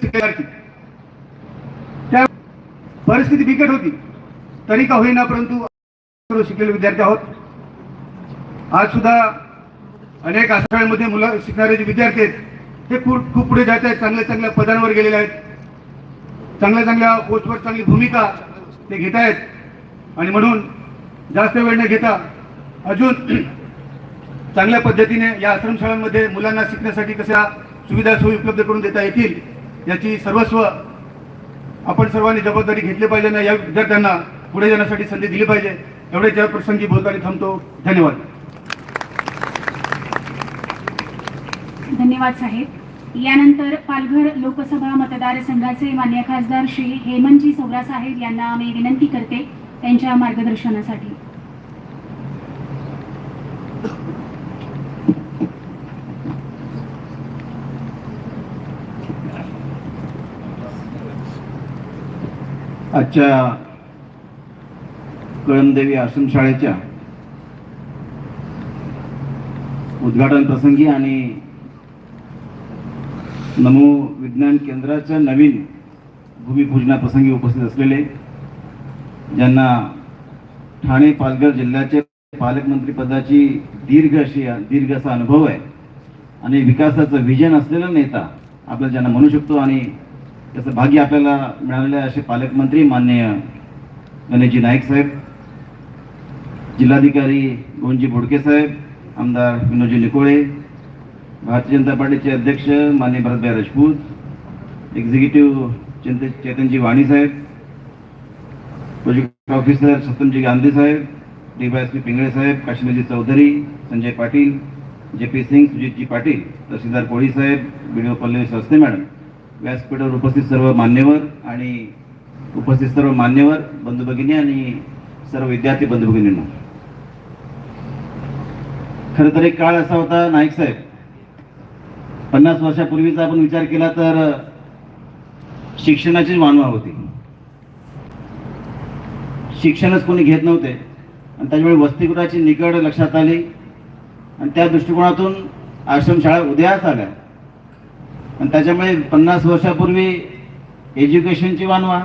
शिकायची त्या परिस्थिती बिकट होती. तरी का होईना परंतु शिकलेले विद्यार्थी आहोत. आज सुद्धा अनेक आश्रमांमध्ये मुलं शिकणारे जे विद्यार्थी आहेत ते खूप खूप पुढे जात आहेत. चांगल्या चांगल्या पदांवर गेलेले आहेत. चांगल्या चांगल्या पोस्टवर चांगली भूमिका ते घेत आहेत. आणि म्हणून जास्त वेळ न घेता अजून चांगल्या पद्धतीने या आश्रमशाळांमध्ये मुलांना शिकण्यासाठी कशा सुविधा सोयी उपलब्ध करून देता येतील याची सर्वस्व आपण सर्वांनी जबाबदारी घेतली पाहिजे ना या विद्यार्थ्यांना पुढे जाण्यासाठी संधी दिली पाहिजे. एवढे ज्या प्रसंगी बोलताना थांबतो. धन्यवाद. धन्यवाद साहेब. यानंतर पालघर लोकसभा मतदारसंघाचे मान्य खासदार श्री हेमंतजी सौरा साहेब यांना मी विनंती करते त्यांच्या मार्गदर्शनासाठी. आजच्या कळमदेवी आश्रमशाळेच्या उद्घाटन प्रसंगी आणि नमो विज्ञान केंद्राच्या नवीन भूमिपूजनाप्रसंगी उपस्थित असलेले ज्यांना ठाणे पालघर जिल्ह्याचे पालकमंत्री पदाची दीर्घ अशी दीर्घ असा अनुभव आहे आणि विकासाचं विजन असलेला नेता आपल्याला ज्यांना म्हणू शकतो आणि त्याचं भाग्य आपल्याला मिळालेलं आहे असे पालकमंत्री माननीय गणेशजी नाईक साहेब जिल्हाधिकारी गोंजी बोडके साहेब आमदार विनोदजी निकोळे भारतीय जनता पार्टीचे अध्यक्ष माननीय भरतभाई राजपूत एक्झिक्युटिव्ह चिंत चेतनजी वाणी साहेब प्रोजेक्ट ऑफिसर सत्यमजी गांधी साहेब D Y S P Pingale साहेब काश्मीरजी चौधरी संजय पाटील जे पी सिंग सुजितजी पाटील तहसीलदार कोळी साहेब B D O Pallavi Saste madam. व्यासपीठावर उपस्थित सर्व मान्यवर आणि उपस्थित सर्व मान्यवर बंधू भगिनी आणि सर्व विद्यार्थी बंधू भगिनींना. खर तर एक काळ असा होता नाईक साहेब पन्नास वर्षापूर्वीचा आपण विचार केला तर शिक्षणाची मानवा होती. शिक्षणच कोणी घेत नव्हते. आणि त्याच्यामुळे वसतिगृहाची निकड लक्षात आली. आणि त्या दृष्टिकोनातून आश्रमशाळा उदयास आल्या. आणि त्याच्यामुळे पन्नास वर्षापूर्वी एज्युकेशनची वानवा.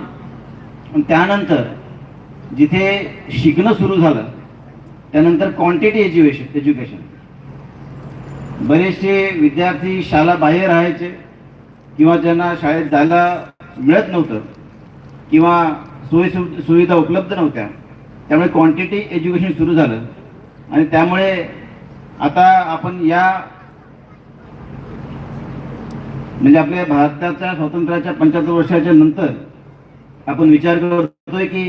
आणि त्यानंतर जिथे शिकणं सुरू झालं त्यानंतर क्वांटिटी एज्युकेशन एज्युकेशन बरेचसे विद्यार्थी शाळा बाहेर राहायचे किंवा ज्यांना शाळेत जायला मिळत नव्हतं किंवा सोयी सुविधा उपलब्ध नव्हत्या त्यामुळे क्वांटिटी एज्युकेशन सुरू झालं. आणि त्यामुळे आता आपण या म्हणजे आपल्या भारताच्या स्वातंत्र्याच्या पंच्याहत्तर वर्षाच्या नंतर आपण विचार करतोय की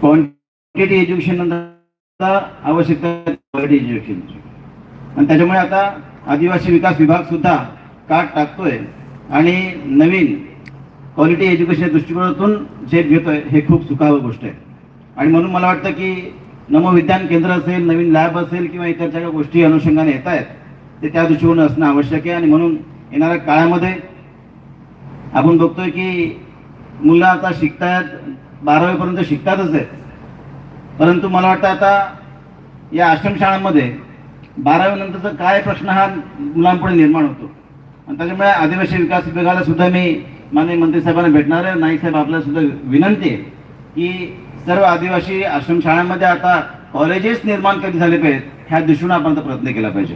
क्वांटिटी एज्युकेशन नंतर आवश्यकता क्वालिटी एज्युकेशन आणि त्याच्यामुळे आता आदिवासी विकास विभाग सुद्धा काट टाकतोय आणि नवीन क्वालिटी एज्युकेशन दृष्टिकोनातून झेप घेतोय हे खूप सुखावं गोष्ट आहे. आणि म्हणून मला वाटतं की नमोविज्ञान केंद्र असेल नवीन लॅब असेल किंवा इतर ज्या गोष्टी अनुषंगाने येत आहेत ते त्या दृष्टिकोन असणं आवश्यक आहे आणि म्हणून येणाऱ्या काळामध्ये आपण बघतोय की मुलं आता शिकतायत बारावीपर्यंत शिकतातच आहेत. परंतु मला वाटतं आता या आश्रमशाळांमध्ये बारावीनंतरचा काय प्रश्न हा मुलांपुढे निर्माण होतो? आणि त्याच्यामुळे आदिवासी विकास विभागाला सुद्धा मी माननीय मंत्री साहेबांना भेटणार आहे. नाईक साहेब आपल्याला सुद्धा विनंती आहे की सर्व आदिवासी आश्रमशाळांमध्ये आता कॉलेजेस निर्माण कधी झाले पाहिजेत ह्या दृष्टीने आपण आता प्रयत्न केला पाहिजे.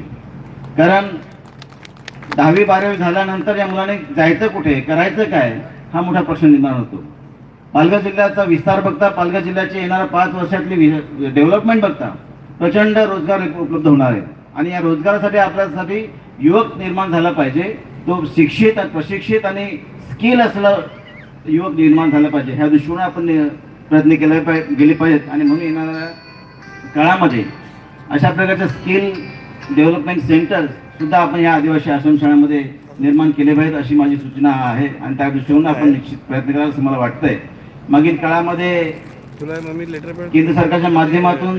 कारण दहावी बारावी झाल्यानंतर या मुलाने जायचं कुठे करायचं काय हा मोठा प्रश्न निर्माण होतो. पालघर जिल्ह्याचा विस्तार बघता पालघर जिल्ह्याची येणाऱ्या पाच वर्षातली डेव्हलपमेंट बघता प्रचंड रोजगार उपलब्ध होणार आहे. आणि या रोजगारासाठी आपल्यासाठी युवक निर्माण झाला पाहिजे. तो शिक्षित प्रशिक्षित आणि स्किल असलं युवक निर्माण झाला पाहिजे. ह्या दृष्टीने आपण प्रयत्न केले पाहि गेले पाहिजेत. आणि म्हणून येणाऱ्या काळामध्ये अशा प्रकारच्या स्किल डेव्हलपमेंट सेंटर्स सुद्धा आपण या आदिवासी आश्रमशाळांमध्ये निर्माण केले पाहिजेत अशी माझी सूचना आहे. आणि त्या दृष्टीने आपण निश्चित प्रयत्न करायला असं मला वाटतंय. मागील काळामध्ये केंद्र सरकारच्या माध्यमातून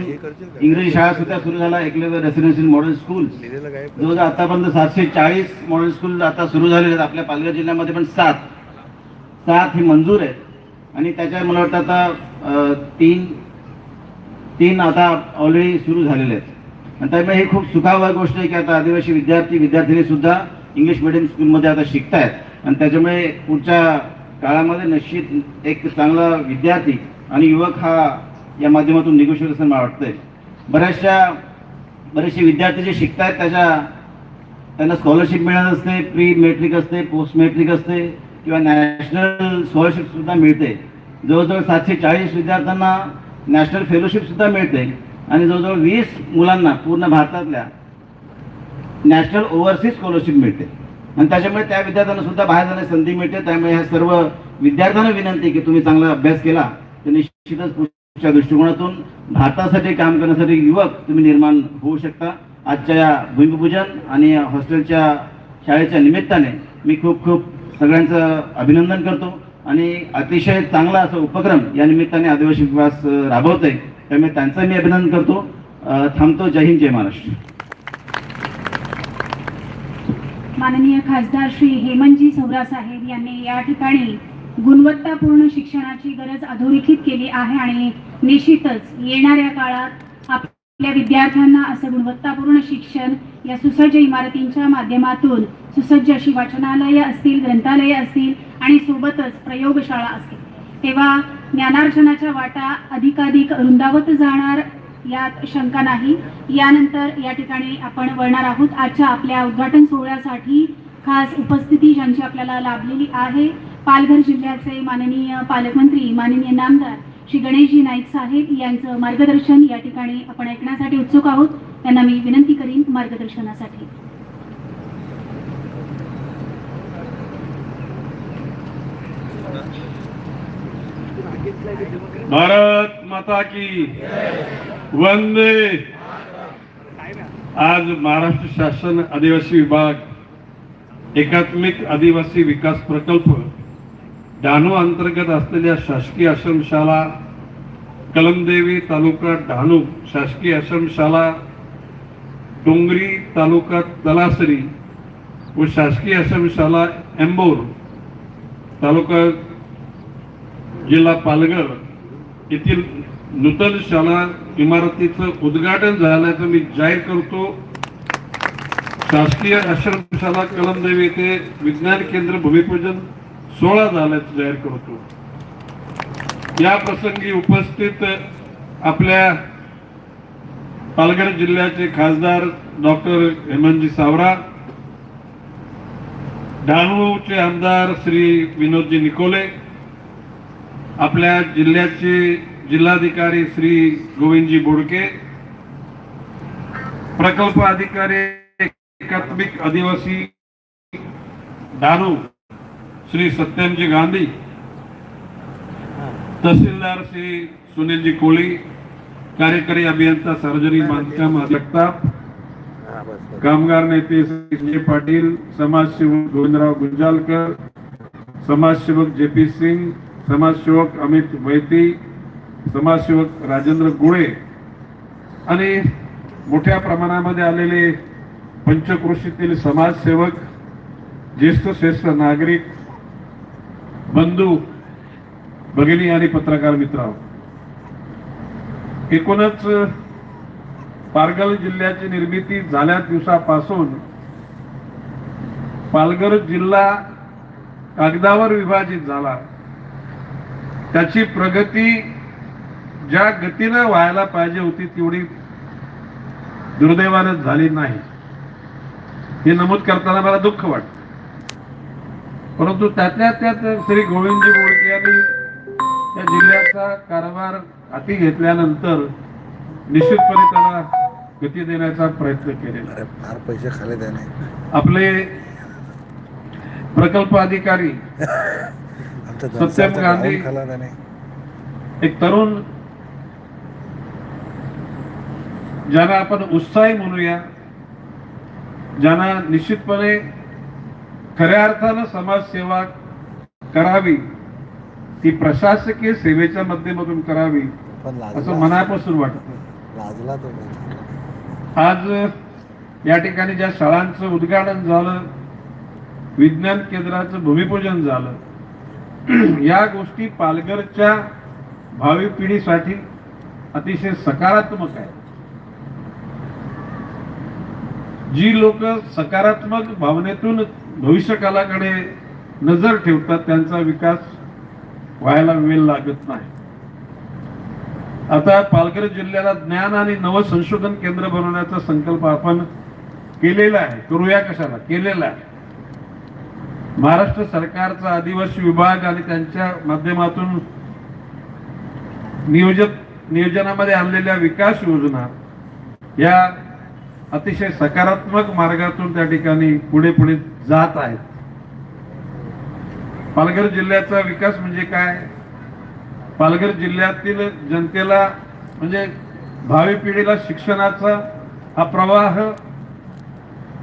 इंग्रजी शाळा सुद्धा सुरू झाला एकलव्य रेसिडेन्शियल मॉडेल स्कूल जवळजवळ आतापर्यंत सातशे चाळीस मॉडेल स्कूल आता सुरू झालेले आहेत. आपल्या पालघर जिल्ह्यामध्ये पण सात. सात हे मंजूर आहेत. आणि त्याच्या मला वाटतं आता तीन तीन आता ऑलरेडी सुरू झालेले आहेत. आणि त्यामुळे हे खूप सुखावर गोष्ट आहे की आता आदिवासी विद्यार्थी विद्यार्थिनी सुद्धा इंग्लिश मिडियम स्कूलमध्ये आता शिकतायत. आणि त्याच्यामुळे पुढच्या काळामध्ये निश्चित एक चांगला विद्यार्थी आणि युवक हा या माध्यमातून निघू शकत असं मला वाटतंय. बऱ्याचशा बरेचसे विद्यार्थी जे शिकतायत त्याच्या त्यांना स्कॉलरशिप मिळत असते प्री मेट्रिक असते पोस्ट मेट्रिक असते किंवा नॅशनल स्कॉलरशिपसुद्धा मिळते. जवळजवळ सातशे चाळीस विद्यार्थ्यांना नॅशनल फेलोशिपसुद्धा मिळते. आणि जवळजवळ वीस मुलांना पूर्ण भारतातल्या नॅशनल ओव्हरसीज स्कॉलरशिप मिळते. आणि त्याच्यामुळे त्या विद्यार्थ्यांना सुद्धा बाहेर जाण्याची संधी मिळते. त्यामुळे ह्या सर्व विद्यार्थ्यांना विनंती की तुम्ही चांगला अभ्यास केला तर निश्चितच पुढच्या दृष्टिकोनातून भारतासाठी काम करण्यासाठी युवक तुम्ही निर्माण होऊ शकता. आजच्या या भूमिपूजन आणि हॉस्टेलच्या शाळेच्या निमित्ताने मी खूप खूप सगळ्यांचं अभिनंदन करतो. आणि अतिशय चांगला असा उपक्रम या निमित्ताने आदिवासी विकास अं, राबवत आहे त्यामुळे त्यांचं मी अभिनंदन करतो. थांबतो. जय हिंद जय महाराष्ट्र. माननीय खासदार श्री हेमंतजी सौरा साहेब यांनी या ठिकाणी गुणवत्तापूर्ण शिक्षणाची गरज अधोरेखित केली आहे आणि निश्चितच येणाऱ्या काळात आपल्या विद्यार्थ्यांना असं गुणवत्तापूर्ण शिक्षण या सुसज्ज इमारतींच्या माध्यमातून सुसज्ज अशी वाचनालय असतील ग्रंथालय असतील आणि सोबतच प्रयोगशाळा असतील. तेव्हा ज्ञानार्जनाच्या वाटा अधिकाधिक रुंदावत जाणार यात शंका नाही. यानंतर या ठिकाणी आपण वळणार आहोत. आजच्या आपल्या उद्घाटन सोहळ्यासाठी खास उपस्थिती ज्यांची आपल्याला लाभलेली आहे. पालघर जिल्ह्याचे माननीय पालकमंत्री माननीय नामदार श्री गणेशजी नाईक साहेब यांचं मार्गदर्शन या ठिकाणी आपण ऐकण्यासाठी उत्सुक आहोत. त्यांना मी विनंती करीन मार्गदर्शनासाठी. भारत माता की वंदे। आज महाराष्ट्र शासन आदिवासी विभाग एकात्मिक आदिवासी विकास प्रकल्प डहाणू अंतर्गत असलेल्या शासकीय आश्रमशाला कलमदेवी तालुका डहाणू शासकीय आश्रमशाला डोंगरी तालुका तलासरी व शासकीय आश्रमशाला एंबोर तालुका जिल्हा पालघर येथील नूतन शाळा इमारतीचं उद्घाटन झाल्याचं मी जाहीर करतो. शासकीय आश्रमशाला कलमदेवी येथे विज्ञान केंद्र भूमिपूजन सोहळा झाल्याचं जाहीर करतो. या प्रसंगी उपस्थित आपल्या पालघर जिल्ह्याचे खासदार डॉक्टर हेमंतजी सावरा डहाणूचे आमदार श्री विनोदजी निकोले आपल्या जिल्ह्याचे जिल्हाधिकारी श्री गोविंदजी बोडके प्रकल्प अधिकारी एकात्मिक आदिवासी डहाणू श्री सत्यमजी गांधी तहसीलदार श्री सुनीलजी कोळी कार्यकारी अभियंता सार्वजनिक बांधकाम जगताप कामगार नेते श्री संजय पाटील समाजसेवक गोविंदराव गुंजालकर समाजसेवक जे पी सिंग समाजसेवक अमित वैती समाजसेवक राजेंद्र गुळे आणि मोठ्या प्रमाणामध्ये आलेले पंचकृषीतील समाजसेवक ज्येष्ठ श्रेष्ठ नागरिक बंधू भगिनी आणि पत्रकार मित्र एकूणच पालघर जिल्ह्याची निर्मिती झाल्या दिवसापासून पालघर जिल्हा कागदावर विभाजित झाला. त्याची प्रगती ज्या गतीनं व्हायला पाहिजे होती तेवढी दुर्दैवानं झाली नाही. हे नमूद करताना मला दुःख वाटत. परंतु त्यातल्या त्यात श्री गोविंदजी बोडके यांनी या जिल्ह्याचा कारभार हाती घेतल्यानंतर निश्चितपणे त्याला गती देण्याचा प्रयत्न केलेला फार पैसे खाले आपले प्रकल्प अधिकारी सत्यम गांधी. एक तरुण ज्यांना आपण उत्साही म्हणूया ज्यांना निश्चितपणे खऱ्या अर्थानं समाजसेवा करावी ती प्रशासकीय सेवेच्या माध्यमातून करावी असं मनापासून वाटतं. आज या ठिकाणी ज्या शाळांचं उद्घाटन झालं विज्ञान केंद्राचं भूमिपूजन झालं या गोष्टी पालघरच्या भावी पिढीसाठी अतिशय सकारात्मक आहे जी लोक सकारात्मक भावनेतून भविष्यकालाकडे नजर ठेवतात त्यांचा विकास व्हायला वेळ लागत नाही. आता पालघर जिल्ह्याला ज्ञान आणि नवसंशोधन केंद्र बनवण्याचा संकल्प आपण केलेला आहे. करूया कशाला? केलेला आहे. महाराष्ट्र सरकारचा आदिवासी विभाग आणि त्यांच्या माध्यमातून नियोजक नियोजनामध्ये आणलेल्या विकास योजना या अतिशय सकारात्मक मार्गातून त्या ठिकाणी पुढे पुढे जात आहेत. पालघर जिल्ह्याचा विकास म्हणजे काय? पालघर जिल्ह्यातील जनतेला म्हणजे भावी पिढीला शिक्षणाचा हा प्रवाह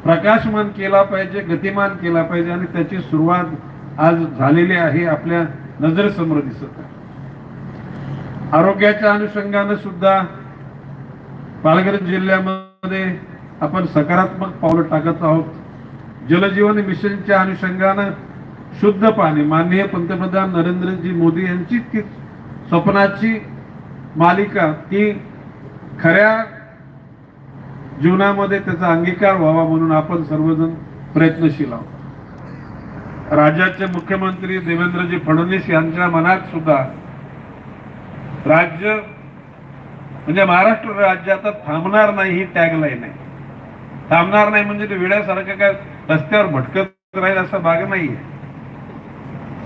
प्रकाशमान केला पाहिजे गतिमान केला पाहिजे आणि त्याची सुरुवात आज झालेली आहे आपल्या नजरेसमोर दिसत आहे. आरोग्याच्या अनुषंगाने सुद्धा पालघर जिल्ह्यामध्ये आपण सकारात्मक पावलं टाकत आहोत. जलजीवन मिशनच्या अनुषंगानं शुद्ध पाणी माननीय पंतप्रधान नरेंद्रजी मोदी यांची ती स्वप्नाची मालिका ती खऱ्या जीवनामध्ये त्याचा अंगीकार व्हावा म्हणून आपण सर्वजण प्रयत्नशील आहोत. राज्याचे मुख्यमंत्री देवेंद्रजी फडणवीस यांच्या मनात सुद्धा राज्य म्हणजे महाराष्ट्र राज्य आता थांबणार नाही ही टॅगलाईन आहे. थांबणार नाही म्हणजे ते वेड्यासारखं काय रस्त्यावर भटकत राहील असा भाग नाहीये.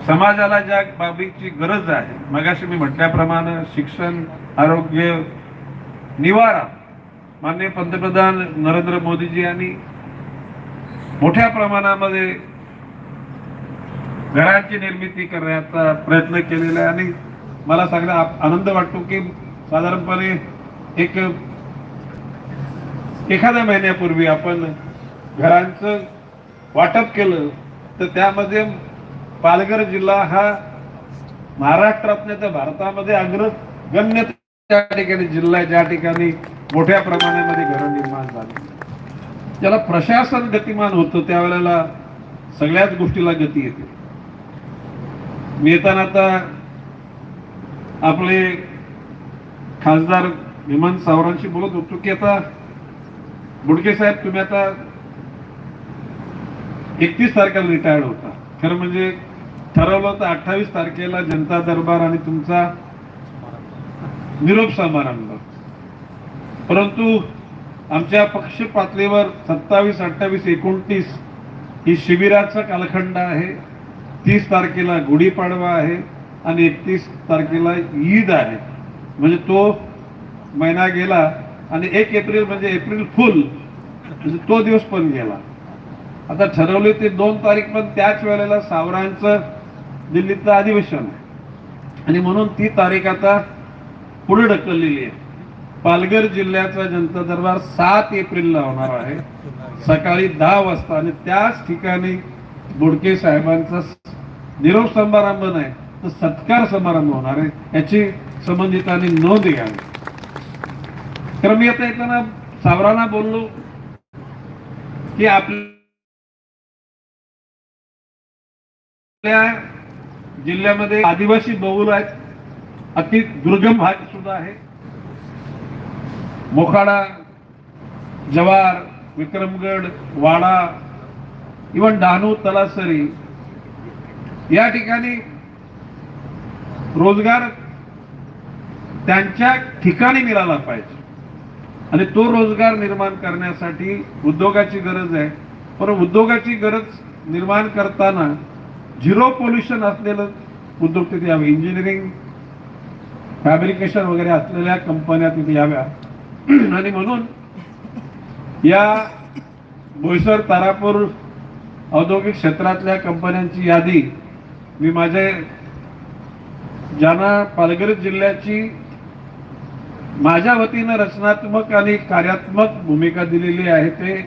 समाजाला ज्या बाबीची गरज आहे मगाशी मी म्हटल्याप्रमाणे शिक्षण आरोग्य निवारा माननीय पंतप्रधान नरेंद्र मोदीजी यांनी मोठ्या प्रमाणामध्ये घरांची निर्मिती करण्याचा प्रयत्न केलेला आहे आणि मला सगळ्या आनंद वाटतो की साधारणपणे एक एखाद्या महिन्यापूर्वी आपण घरांचं वाटप केलं तर त्यामध्ये पालघर जिल्हा हा महाराष्ट्रात तर भारतामध्ये अग्रगण्य त्या ठिकाणी जिल्हा आहे, ज्या ठिकाणी मोठ्या प्रमाणामध्ये घरं निर्माण झाली. ज्याला प्रशासन गतिमान होतं त्यावेळेला सगळ्याच गोष्टीला गती येते. मी येताना आता आपले खासदार विमान सावरांशी बोलत होतो की आता बुडके साहेब तुम्ही आता एकतीस तारखेला रिटायर्ड होता. खरं म्हणजे ठरवलं तर अठ्ठावीस तारखेला जनता दरबार आणि तुमचा निरोप समारंभ. परंतु आमच्या पक्ष पातळीवर सत्तावीस अठ्ठावीस एकोणतीस ही शिबिराचा कालखंड आहे. तीस तारखेला गुढीपाडवा आहे आणि एकतीस तारखेला ईद आहे. म्हणजे तो महिना गेला आणि एक एप्रिल म्हणजे एप्रिल फुल म्हणजे तो दिवस पण गेला. आता ठरवले ते दोन तारीख पण त्याच वेळेला सावरांचं दिल्लीतलं अधिवेशन आहे. आणि म्हणून ती तारीख आता पुढे ढकललेली आहे. पालघर जिल्ह्याचा जनता दरबार सात एप्रिलला होणार आहे. सकाळी दहा वाजता आणि त्याच ठिकाणी बोडके साहेबांचा निरोप समारंभ नाही तर सत्कार समारंभ होणार आहे. याची संबंधितांनी नोंद घ्यावी. तर मी आता येताना सावरांना बोललो की आपल्या जिल्ह्यामध्ये आदिवासी बहुल आहेत. अति दुर्गम भाग सुद्धा आहे. मोखाडा जवार विक्रमगड वाडा इवन डहाणू तलासरी या ठिकाणी रोजगार त्यांच्या ठिकाणी मिळाला पाहिजे. आणि तो रोजगार निर्माण करण्यासाठी उद्योगाची गरज आहे. पण उद्योगाची गरज निर्माण करताना झिरो पोल्युशन असलेलं उद्योग तिथे यावे. इंजिनिअरिंग फॅब्रिकेशन वगैरे असलेल्या कंपन्या तिथे याव्या आणि म्हणून या बोईसर तारापूर औद्योगिक क्षेत्रातल्या कंपन्यांची यादी मी माझे ज्यांना पालघर जिल्ह्याची माझ्या वतीनं रचनात्मक आणि कार्यात्मक भूमिका दिलेली आहे ते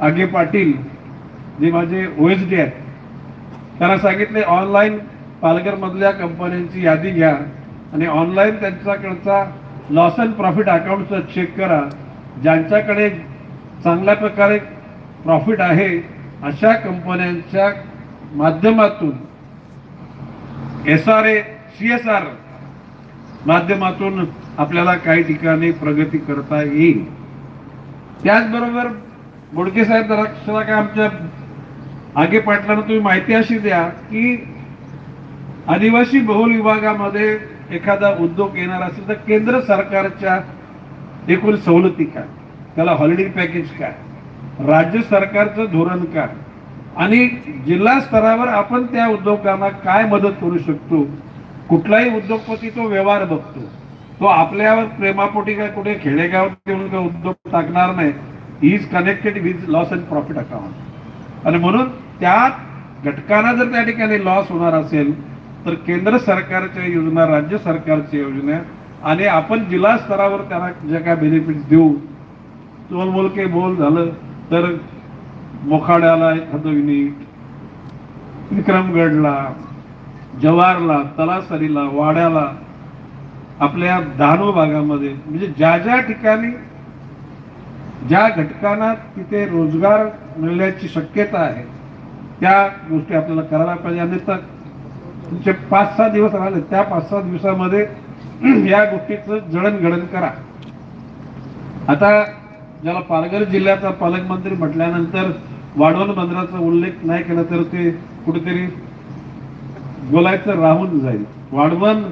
आगे पाटील जे माझे ओएसडी आहेत. त्यांना सांगितले ऑनलाईन पालघर मधल्या कंपन्यांची यादी घ्या आणि ऑनलाईन त्यांच्याकडचा लॉस अँड प्रॉफिट अकाउंटचं चेक करा. ज्यांच्याकडे चांगल्या प्रकारे प्रॉफिट आहे अशा कंपन्यांच्या माध्यमातून S R A C S R माध्यमातून आपल्याला काही ठिकाणी प्रगती करता येईल. त्याचबरोबर बोडके साहेब लक्षात काय आमच्या आगे पाटलांना तुम्ही माहिती अशी द्या की आदिवासी बहुल विभागामध्ये एखादा उद्योग येणार असेल तर केंद्र सरकारच्या एकूण सवलती काय? त्याला हॉलिडे पॅकेज काय? राज्य सरकारचं धोरण काय? आणि जिल्हा स्तरावर आपण त्या उद्योगांना काय मदत करू शकतो? कुठलाही उद्योगपती तो व्यवहार बघतो. तो आपल्यावर प्रेमापोटी काय कुठे खेडेगावात येऊन काय उद्योग टाकणार नाही. He is connected with loss and profit account आणि म्हणून त्या घटकांना जर त्या ठिकाणी लॉस होणार असेल तर केंद्र सरकारच्या योजना राज्य सरकारच्या योजना आणि आपण जिल्हा स्तरावर त्यांना जे काय बेनिफिट देऊ तोल बोल के बोल झालं तर मोखाड्याला एखादं युनिट विक्रमगडला जवारला तलासरीला वाड्याला आपल्या डहाणू भागामध्ये म्हणजे ज्या ज्या ठिकाणी ज्या घटकांना तिथे रोजगार मिळण्याची शक्यता आहे त्या गोष्टी आपल्याला करायला पाहिजे. आणि तर तुमचे पाच सहा दिवस राहिले त्या पाच सहा दिवसामध्ये या गोष्टीचं जडणघडण करा. आता ज्याला पालघर जिल्ह्याचा पालकमंत्री म्हटल्यानंतर वाढवण बंदराचा उल्लेख नाही केला तर ते कुठेतरी बोलायचं राहून जाईल. वाढवण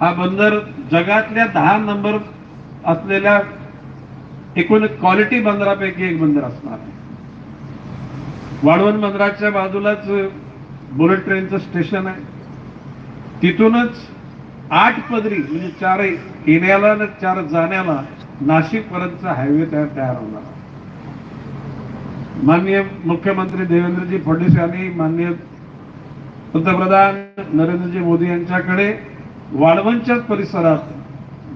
हा बंदर जगातल्या दहा नंबर असलेल्या एकूण क्वालिटी बंदरापैकी एक बंदर असणार आहे. वाढवण बंदराच्या बाजूलाच बुलेट ट्रेनचं स्टेशन आहे. तिथूनच आठ पदरी म्हणजे चार येण्याला आणि चार जाण्याला नाशिक पर्यंतचा हायवे तयार तयार होणार. माननीय मुख्यमंत्री देवेंद्रजी फडणवीस यांनी माननीय पंतप्रधान नरेंद्रजी मोदी यांच्याकडे वाळवंच्या परिसरात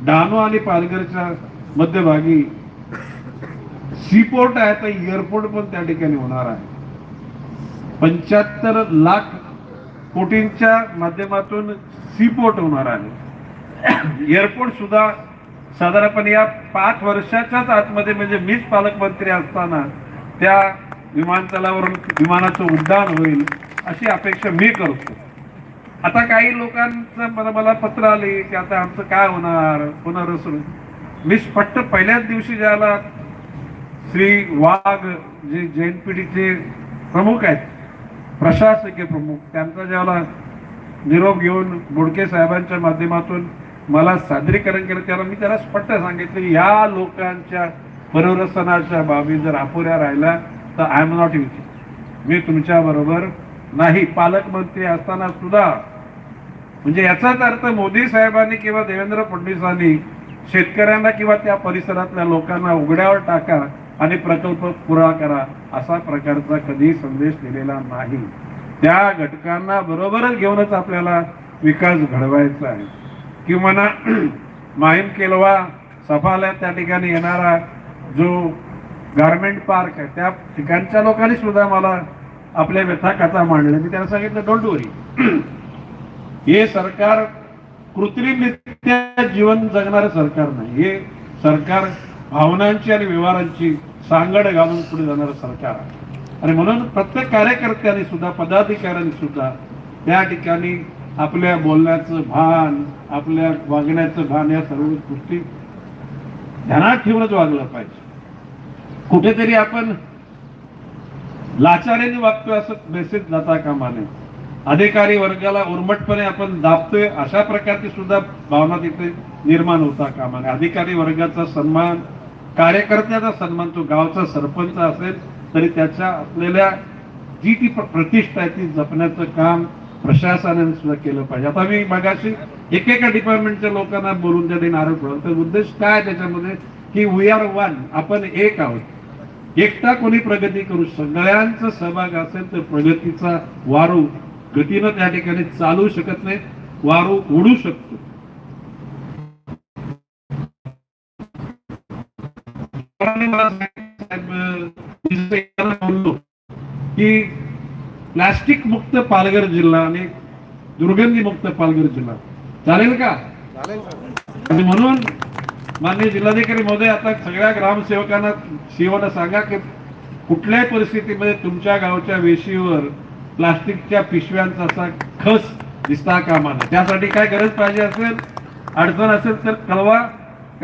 डहाणू आणि पालघरच्या मध्यभागी सीपोर्ट आहे तर एअरपोर्ट पण त्या ठिकाणी होणार आहे. पंच्याहत्तर लाख कोटींच्या माध्यमातून सीपोर्ट होणार आहे. एअरपोर्ट सुद्धा साधारणपणे या पाच वर्षाच्याच आतमध्ये म्हणजे मीच पालकमंत्री असताना त्या विमानतळावरून विमानाचं उड्डाण होईल अशी अपेक्षा मी करतो. आता काही लोकांचं मला मला पत्र आले की आता आमचं काय होणार पुनर्वसन. मी स्पष्ट पहिल्याच दिवशी ज्याला श्री वाघ जे जैनपिढीचे प्रमुख आहेत प्रशासकीय प्रमुख त्यांचा ज्याला निरोप घेऊन बोडके साहेबांच्या माध्यमातून मला सादरीकरण केलं त्याला मी त्याला स्पष्ट सांगितलं की या लोकांच्या परिवर्तनाच्या बाबी जर अपुऱ्या राहिल्या तर आय एम नॉट विथ मी तुमच्या बरोबर नाही. पालकमंत्री असताना सुद्धा म्हणजे याचाच अर्थ मोदी साहेबांनी किंवा देवेंद्र फडणवीसांनी शेतकऱ्यांना किंवा त्या परिसरातल्या लोकांना उघड्यावर टाका आणि प्रकल्प पुरा करा असा प्रकारचा कधी संदेश दिलेला नाही. त्या घटकांना बरोबरच घेऊनच आपल्याला विकास घडवायचा आहे. किंवा ना माहीम केलवा सफाला त्या ठिकाणी येणारा जो गारमेंट पार्क आहे त्या ठिकाणच्या लोकांनी सुद्धा मला आपल्या व्यथा कथा मांडल्या. मी त्यांना सांगितलं डोंट वरी हे सरकार कृत्रिमरित्या जीवन जगणारं सरकार नाही. हे सरकार भावनांची आणि व्यवहारांची सांगड घालून पुढे जाणारं सरकार आहे. आणि म्हणून प्रत्येक कार्यकर्त्यांनी सुद्धा पदाधिकाऱ्यांनी सुद्धा त्या ठिकाणी आपल्या बोलण्याचं भान आपल्या वागण्याचं भान या सर्व गोष्टी ध्यानात ठेवूनच वागलं पाहिजे. कुठेतरी आपण लाचारीने वागतोय असं मेसेज जाता कामा नये. अधिकारी वर्गाला उर्मटपणे आपण दाबतोय अशा प्रकारची सुद्धा भावना तिथे निर्माण होता कामा नये. अधिकारी वर्गाचा सन्मान कार्यकर्त्याचा सन्मान तो गावचा सरपंच असेल तरी त्याच्या असलेल्या जी ती प्रतिष्ठा आहे ती जपण्याचं काम प्रशासनाने सुद्धा केलं पाहिजे. आता मी मगाशी एकेका डिपार्टमेंटच्या लोकांना बोलून त्या ठिकाणी आरोप तर उद्देश काय आहे त्याच्यामध्ये? की वी आर वन आपण एक आहोत. एकटा कोणी प्रगती करू सगळ्यांचा सहभाग असेल तर प्रगतीचा वारू गतीनं त्या ठिकाणी चालू शकत नाही वारू उडू शकतो. मला सांगितलं, साहेब, मी जसं एकाला बोललो की प्लास्टिक मुक्त पालघर जिल्हा आणि दुर्गंधी मुक्त पालघर जिल्हा. चालेल का? आणि म्हणून माननीय जिल्हाधिकारी महोदय आता सगळ्या ग्रामसेवकांना सीओला सांगा की कुठल्याही परिस्थितीमध्ये तुमच्या गावच्या वेशीवर प्लास्टिकच्या पिशव्यांचा असा खस दिसता कामा नये. त्यासाठी काय गरज पाहिजे असेल अडचण असेल तर कळवा.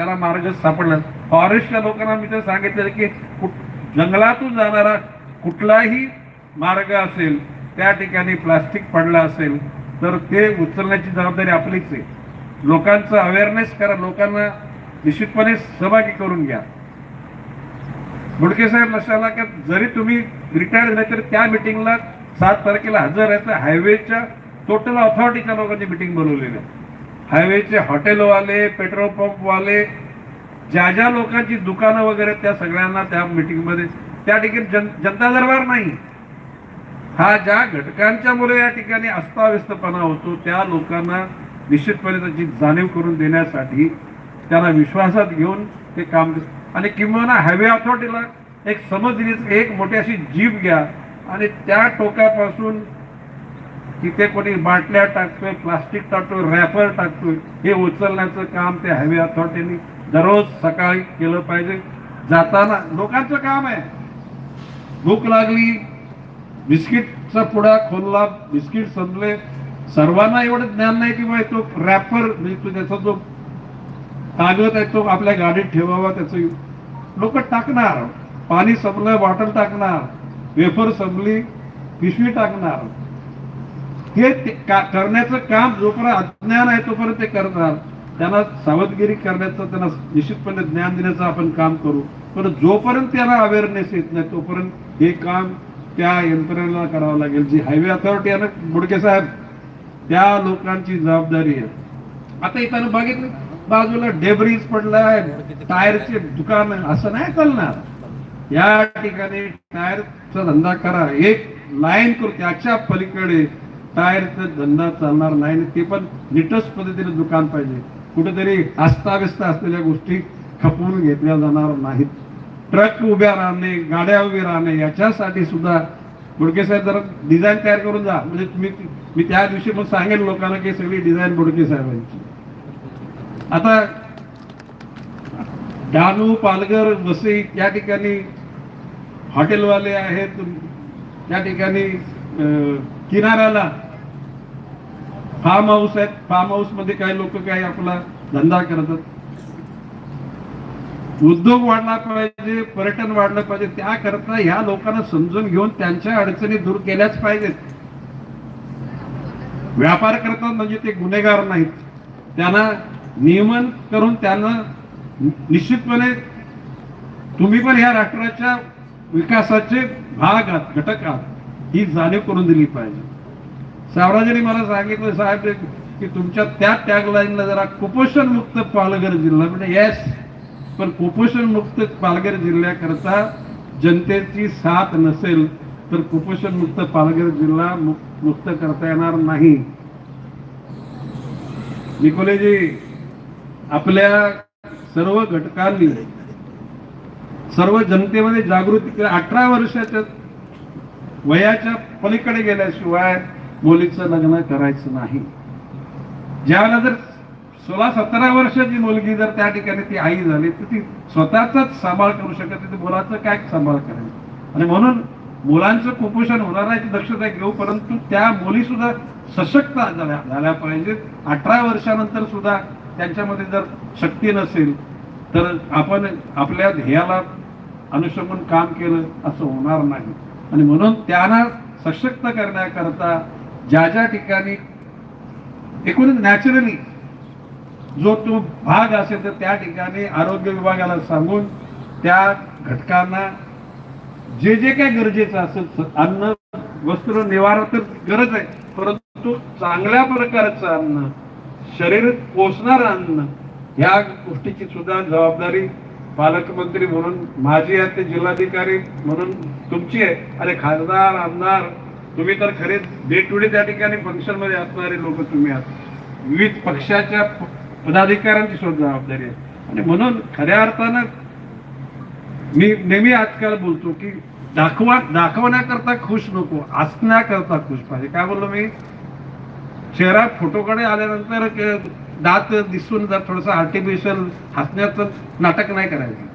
त्याला मार्ग सापडला. फॉरेस्टच्या लोकांना मी तर सांगितलं की जंगलातून जाणारा कुठलाही मार्ग असेल त्या ठिकाणी प्लास्टिक पडला असेल तर ते उचलण्याची जबाबदारी आपलीच आहे. लोकांचं अवेअरनेस करा लोकांना निश्चितपणे सहभागी करून घ्या. मुडके साहेब लक्षात का की? जरी तुम्ही रिटायर्ड झाले तरी त्या मिटिंगला सात तारखेला हजर राहायचं हायवेच्या टोटल ऑथॉरिटीच्या लोकांची मिटिंग बोलवलेली आहे. हायवेचे हॉटेलवाले पेट्रोल पंपवाले ज्या ज्या लोकांची दुकानं वगैरे त्या सगळ्यांना त्या मिटिंगमध्ये त्या ठिकाणी जन जनता दरबार नाही. हा ज्या घटकांच्या मुळे या ठिकाणी अस्ताव्यस्तपणा होतो त्या लोकांना निश्चितपणे त्याची जाणीव करून देण्यासाठी त्यांना विश्वासात घेऊन ते काम आणि किंवा हायवे अथॉरिटीला एक समज दिली एक मोठी अशी जीप घ्या आणि त्या टोकापासून तिथे कोणी बाटल्या टाकतोय प्लास्टिक टाकतोय रॅपर टाकतोय हे उचलण्याचं काम ते हायवे अथॉरिटीने दररोज सकाळी केलं पाहिजे. जाताना लोकांचं काम आहे. भूक लागली बिस्किटचा पुडा खोलला बिस्किट संपले. सर्वांना एवढं ज्ञान नाही की बाय तो रॅपर म्हणजे तो त्याचा जो कागद आहे तो आपल्या गाडीत ठेवावा त्याचं लोक टाकणार. पाणी संपलं बॉटल टाकणार. वेफर संपली पिशवी टाकणार. हे ते का- करण्याचं काम जोपर्यंत अज्ञान आहे तोपर्यंत ते करणार त्यांना सावधगिरी करण्याचं त्यांना निश्चितपणे ज्ञान देण्याचं आपण काम करू. पण जोपर्यंत त्यांना अवेअरनेस येत नाही तोपर्यंत हे काम त्या यंत्रणेला करावं लागेल. जी हायवे अथॉरिटी आहे ना बुडके साहेब त्या लोकांची जबाबदारी आहे. आता इथं बघितलं बाजूला डेब्रीज पडलाय टायरचे दुकान असं नाही चालणार. या ठिकाणी टायरचा धंदा करा. एक लाईन करू. त्याच्या पलीकडे टायरचा धंदा चालणार नाही आणि ते पण नीटच पद्धतीने दुकान पाहिजे. कुठेतरी अस्ताव्यस्त असलेल्या गोष्टी खपवून घेतल्या जाणार नाहीत. ट्रक उभ्या राहणे गाड्या उभ्या राहणे याच्यासाठी सुद्धा बुडके साहेब जरा डिझाईन तयार करून जा. म्हणजे तुम्ही मी त्या दिवशी मग सांगेन लोकांना की सगळी डिझाईन बुडके साहेबांची. आता डहाणू पालघर वसई या ठिकाणी हॉटेलवाले आहेत. त्या ठिकाणी अं, किनाऱ्याला फार्म हाऊस आहेत. फार्म हाऊसमध्ये काही लोक काही आपला धंदा करतात. उद्योग वाढला पाहिजे पर्यटन वाढलं पाहिजे त्याकरता ह्या लोकांना समजून घेऊन त्यांच्या अडचणी दूर केल्याच पाहिजेत. व्यापार करतात म्हणजे ते गुन्हेगार नाहीत. त्यांना नियमन करून त्यांना निश्चितपणे तुम्ही पण ह्या राष्ट्राच्या विकासाचे भाग आहात घटक आहात. ही जाणीव करून दिली पाहिजे. सावराजांनी मला सांगितलं साहेब की तुमच्या त्या टॅगलाईनला जरा कुपोषण मुक्त पालघर जिल्हा म्हणजे येस पण कुपोषण मुक्त पालघर जिल्ह्याकरता जनतेची साथ नसेल तर कुपोषण मुक्त पालघर जिल्हा मुक्त करता येणार नाही. निकोलेजी आपल्या सर्व घटकांनी सर्व जनतेमध्ये जागृती अठरा वर्षाच्या वयाच्या पलीकडे गेल्याशिवाय मुलीचं लग्न करायचं नाही. ज्यावेळेला जर सोळा सतरा वर्षाची मुलगी जर त्या ठिकाणी ती आई झाली तर ती स्वतःचाच सांभाळ करू शकत नाही, मुलाचं काय सांभाळ करायचं आणि म्हणून मुलांचं कुपोषण होणार नाही याची दक्षता घेऊ परंतु त्या मुली सुद्धा सशक्त झाल्या झाल्या पाहिजेत. अठरा वर्षानंतर सुद्धा त्यांच्यामध्ये जर शक्ती नसेल तर आपण आपल्या ध्येयाला अनुषंगून काम केलं असं होणार नाही. आणि म्हणून त्यांना सशक्त करण्याकरता ज्या ज्या ठिकाणी एकूण नॅचरली जो तो भाग असेल तर त्या ठिकाणी आरोग्य विभागाला सांगून त्या घटकांना जे जे काही गरजेचं असेल अन्न वस्त्र निवारा तर गरज आहे. परंतु चांगल्या प्रकारचं अन्न शरीर पोचणार अन्न ह्या गोष्टीची सुद्धा जबाबदारी पालकमंत्री म्हणून माझी आहे ते जिल्हाधिकारी म्हणून तुमची आहे. अरे खासदार आमदार तुम्ही तर खरे डे टू डे त्या ठिकाणी फंक्शनमध्ये असणारे लोक तुम्ही आहात. विविध पक्षाच्या पदाधिकाऱ्यांची सुद्धा जबाबदारी आहे. आणि म्हणून खऱ्या अर्थानं मी नेहमी आजकाल बोलतो की दाखवा दाखवण्याकरता खुश नको असण्याकरता खुश पाहिजे. काय बोललो मी? शहरात फोटोकडे आल्यानंतर दात दिसून जर थोडंसं आर्टिफिशियल हसण्याचं नाटक नाही करायचं.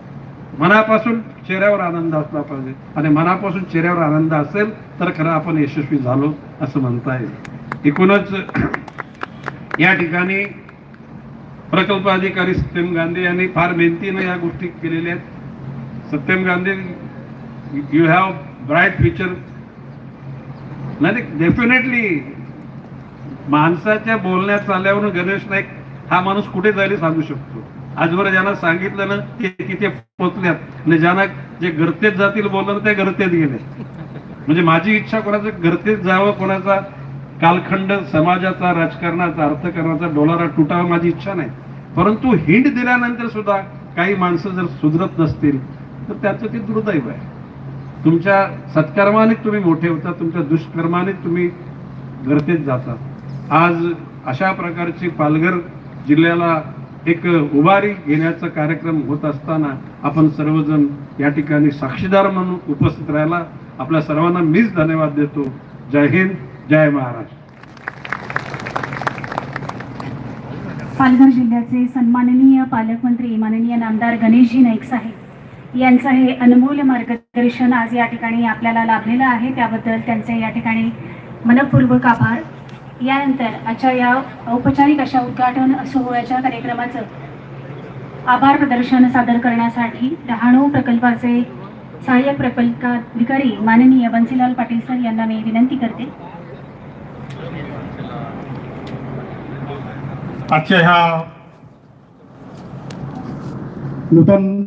मनापासून चेहऱ्यावर आनंद असला पाहिजे. आणि मनापासून चेहऱ्यावर आनंद असेल तर खरं आपण यशस्वी झालो असं म्हणता येईल. एकूणच या ठिकाणी प्रकल्प अधिकारी सत्यम गांधी यांनी फार मेहनतीनं या गोष्टी केलेल्या आहेत. Satyam Gandhi you have bright future नाही डेफिनेटली माणसाच्या बोलण्यात चालल्यावरून गणेश नाईक हा माणूस कुठे जायला सांगू शकतो. आजवर ज्यांना सांगितलं ना ते तिथे पोचल्यात. आणि ज्यांना जे गर्तेत जातील बोललं ते गर्तेत गेले. म्हणजे माझी इच्छा कोणाचं गर्तेत जावं कोणाचा कालखंड समाजाचा राजकारणाचा अर्थकारणाचा डोलारा तुटावा माझी इच्छा नाही. परंतु हिंट दिल्यानंतर सुद्धा काही माणसं जर सुधरत नसतील तर त्याचं ते दुर्दैव आहे. तुमच्या सत्कर्माने तुम्ही मोठे होता तुमच्या दुष्कर्माने तुम्ही गर्तेत जाता. आज अशा प्रकारची पालघर जिल्ह्याला एक उभारी घेण्याचा कार्यक्रम होत असताना आपण सर्वजण या ठिकाणी साक्षीदार म्हणून उपस्थित राहायला आपल्या सर्वांना मीच धन्यवाद देतो. जय हिंद जय महाराष्ट्र. पालघर जिल्ह्याचे सन्माननीय पालकमंत्री माननीय नामदार गणेशजी नाईक साहेब यांचं हे अनमोल मार्गदर्शन आज या ठिकाणी आपल्याला लाभलेलं आहे. त्याबद्दल त्यांचे या ठिकाणी मनपूर्वक आभार. यानंतर आजच्या या औपचारिक अशा उद्घाटन सोहळ्याच्या कार्यक्रमाचं आभार प्रदर्शन सादर करण्यासाठी डहाणू प्रकल्पाचे सहाय्यक प्रकल्पाधिकारी माननीय बन्सीलाल पाटील सर यांना मी विनंती करते. आजच्या ह्या नूतन